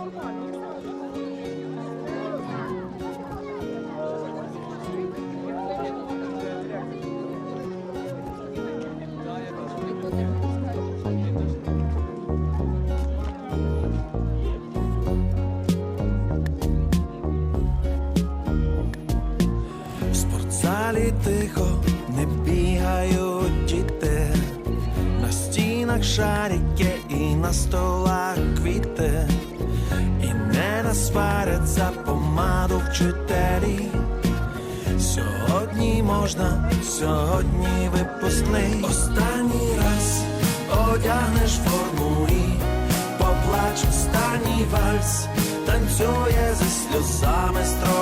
В спортзалі тихо не бігають діти, на стінах шарики і на столах квіти, і не насварять за помаду вчителі. Сьогодні можна, сьогодні випускний. Останній раз одягнеш форму і поплач останній вальс, танцює зі сльозами строгий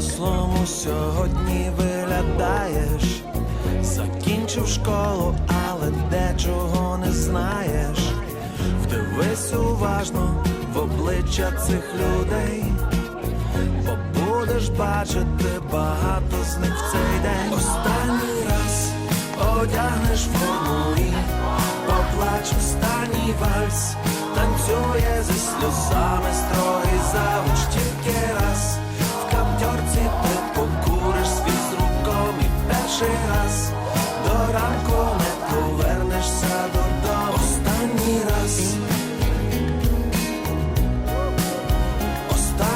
по-дорослому сьогодні виглядаєш, закінчив школу, але дечого не знаєш. Вдивись уважно в обличчя цих людей, бо будеш бачити багато з них в цей день. Останній раз одягнеш форму і поплач останній вальс, танцює зі сльозами строгий завуч тільки раз.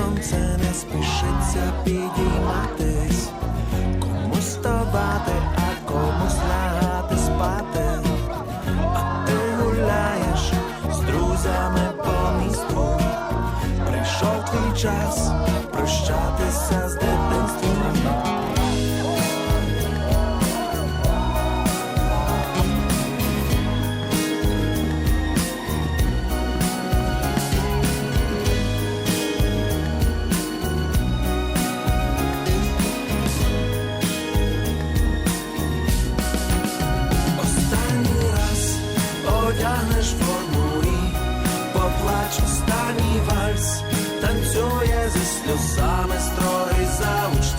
Сонце не спішиться підійматись, комусь ставати, а комусь лягати спати. А ти гуляєш з друзями по місту. Прийшов твій час прощатися з дитинством. Одягнеш форму і поплач останній вальс, танцює зі сльозами строгий завуч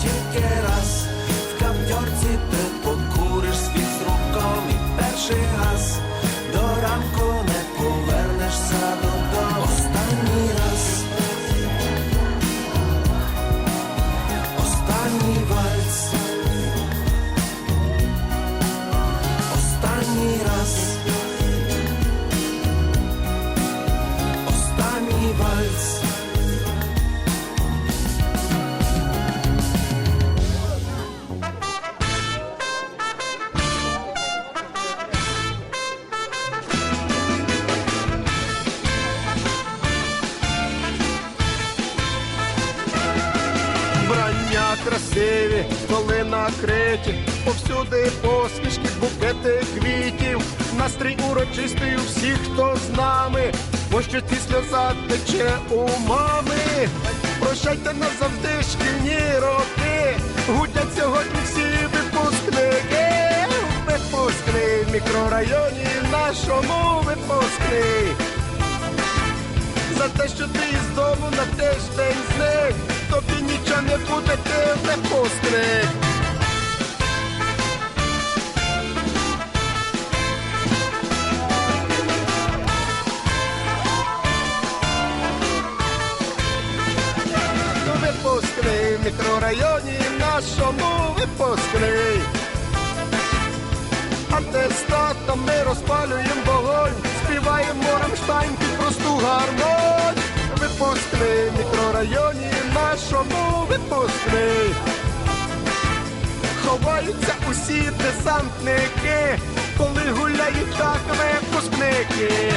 Вбрання красиві, столи накриті, повсюди посмішки, букети квітів, настрій урочистий у всіх, хто з нами, бо що ці сльоза тече у мами. Прощайте назавжди шкільні роки, гудять сьогодні всі випускники. Випускний в мікрорайоні нашому випускний за те, що ти із дому на тиждень зник, тобі нічого не буде, ти не в мікрорайоні нашому випускний. атестата ми розпалюємо вогонь, співаємо Рамштайн під просту гармонь. Нашому випускний. Ховаються усі десантники, коли гуляють так випускники.